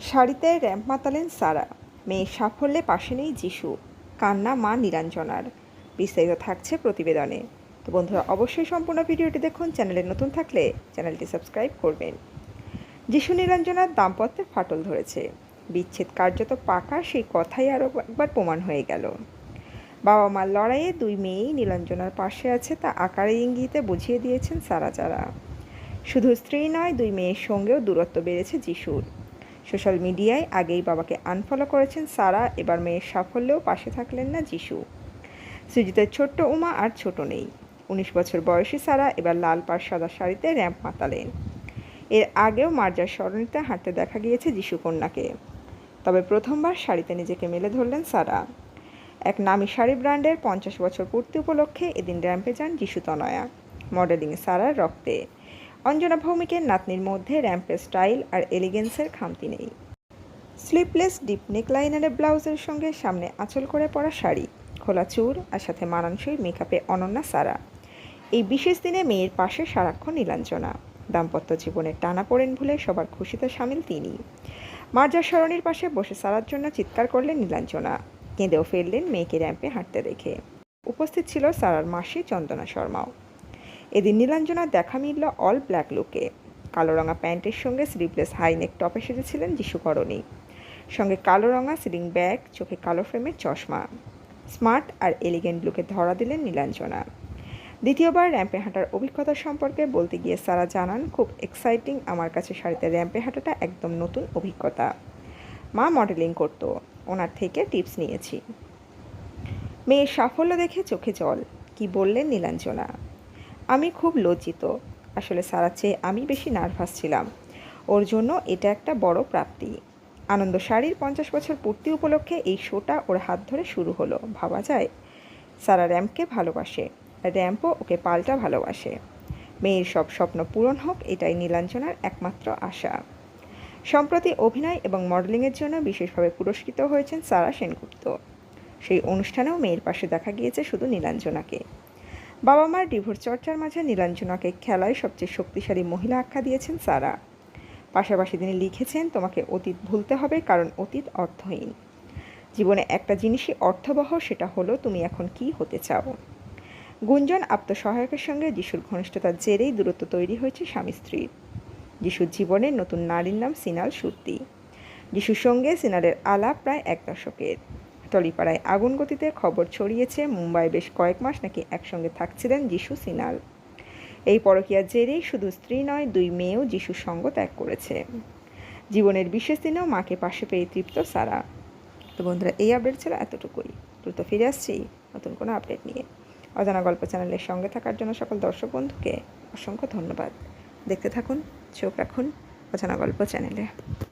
শাড়িতে র্যাম্প মাতালেন সারা। মেয়ের সাফল্যে পাশে নেই যিশু। কান্না মা নিরঞ্জনার বিস্তারিত থাকছে প্রতিবেদনে। তো বন্ধুরা, অবশ্যই সম্পূর্ণ ভিডিওটি দেখুন। চ্যানেলে নতুন থাকলে চ্যানেলটি সাবস্ক্রাইব করবেন। যিশু নিরঞ্জনার দাম্পত্যের ফাটল ধরেছে। বিচ্ছেদ কার্যত পাকা, সেই কথাই আরও একবার প্রমাণ হয়ে গেল। বাবা মার লড়াইয়ে দুই মেয়েই নীলাঞ্জনার পাশে আছে তা আকারে ইঙ্গিতে বুঝিয়ে দিয়েছেন সারা যারা। শুধু স্ত্রী নয়, দুই মেয়ের সঙ্গেও দূরত্ব বেড়েছে যিশুর। সোশ্যাল মিডিয়ায় আগেই বাবাকে আনফলো করেছেন সারা, এবার মেয়ের সাফল্যেও পাশে থাকলেন না যিশু। সুজিতের ছোট্ট উমা আর ছোট নেই। উনিশ বছর বয়সী সারা এবার লাল পাড় সাদা শাড়িতে র্যাম্প মাতালেন। এর আগেও মার্জার সরণিতে হাঁটতে দেখা গিয়েছে যিশু কন্যাকে। তবে প্রথমবার শাড়িতে নিজেকে মেলে ধরলেন সারা। এক নামী শাড়ি ব্র্যান্ডের পঞ্চাশ বছর পূর্তি উপলক্ষে এদিন র্যাম্পে যান যিশু তনয়া। মডেলিংয়ে সারার রক্তে। অঞ্জনা ভৌমিকের নাতনির মধ্যে র্যাম্পের স্টাইল আর এলিগেন্সের খামতি নেই। স্লিপলেস, ডিপ নেক লাইনারের ব্লাউজের সঙ্গে সামনে আঁচল করে পরা শাড়ি, খোলা চুর আর সাথে মানানসই মেকআপে অনন্যা সারা। এই বিশেষ দিনে মেয়ের পাশে সারাক্ষণ নীলাঞ্জনা। দাম্পত্য জীবনের টানা পড়েন ভুলে সবার খুশিতে সামিল তিনি। মার্জার সরণির পাশে বসে সারার জন্য চিৎকার করলেন নীলাঞ্জনা। কেঁদেও ফেললেন মেয়েকে র্যাম্পে হাঁটতে দেখে। উপস্থিত ছিল সারার মাসি চন্দনা শর্মাও। এদিন নীলাঞ্জনার দেখা মিলল অল ব্ল্যাক লুকে। কালো রঙা প্যান্টের সঙ্গে স্লিভলেস হাইনেক টপে সেজেছিলেন যিশুকরণী সঙ্গে কালো রঙা সিলিং ব্যাগ, চোখে কালো ফ্রেমের চশমা। স্মার্ট আর এলিগেন্ট লুকে ধরা দিলেন নীলাঞ্জনা। দ্বিতীয়বার র্যাম্পে হাঁটার অভিজ্ঞতা সম্পর্কে বলতে গিয়ে সারা জানান, খুব এক্সাইটিং আমার কাছে শাড়িতে র্যাম্পে হাঁটাটা একদম নতুন অভিজ্ঞতা। মা মডেলিং করতো, ওনার থেকে টিপস নিয়েছি। মেয়ের সাফল্য দেখে চোখে জল। কি বললেন নীলাঞ্জনা? আমি খুব লজ্জিত। আসলে সারা চেয়ে আমি বেশি নার্ভাস ছিলাম। ওর জন্য এটা একটা বড় প্রাপ্তি। আনন্দ শাড়ির পঞ্চাশ বছর পূর্তি উপলক্ষে এই শোটা ওর হাত ধরে শুরু হলো, ভাবা যায়। সারা র্যাম্পকে ভালোবাসে। র্যাম্পও ওকে পাল্টা ভালোবাসে। মেয়ের সব স্বপ্ন পূরণ হোক, এটাই নীলাঞ্জনার একমাত্র আশা। সম্প্রতি অভিনয় এবং মডেলিংয়ের জন্য বিশেষভাবে পুরস্কৃত হয়েছেন সারা সেনগুপ্ত। সেই অনুষ্ঠানেও মেয়ের পাশে দেখা গিয়েছে শুধু নীলাঞ্জনাকে। বাবা মার ডিভোর্স চর্চার মাঝে নীলাঞ্জনাকে খেলায় সবচেয়ে শক্তিশালী মহিলা আখ্যা দিয়েছেন সারা। পাশাপাশি তিনি লিখেছেন, তোমাকে অতীত ভুলতে হবে, কারণ অতীত অর্থহীন। জীবনে একটা জিনিসই অর্থবহ, সেটা হলো তুমি এখন কি হতে চাও। গুঞ্জন আত্মসহায়কের সঙ্গে যিশুর ঘনিষ্ঠতার জেরেই দূরত্ব তৈরি হয়েছে স্বামী স্ত্রীর যিশুর জীবনের নতুন নারীর নাম সিনাল সুত্তি যিশুর সঙ্গে সিনালের আলাপ প্রায় এক দশকের। টলিপাড়ায় আগুন গতিতে খবর ছড়িয়েছে। মুম্বাই বেশ কয়েক মাস নাকি একসঙ্গে থাকছিলেন যিশু সিনাল। এই পরকীয়ার জেরেই শুধু স্ত্রী নয়, দুই মেয়েও যিশুর সঙ্গ ত্যাগ করেছে। জীবনের বিশেষ দিনেও মাকে পাশে পেয়ে তৃপ্ত সারা। তো বন্ধুরা, এই আপডেট ছিল এতটুকুই। দ্রুত ফিরে আসছি নতুন কোনো আপডেট নিয়ে। অজানা গল্প চ্যানেলের সঙ্গে থাকার জন্য সকল দর্শক বন্ধুকে অসংখ্য ধন্যবাদ। দেখতে থাকুন, চোখ রাখুন অজানা গল্প চ্যানেলে।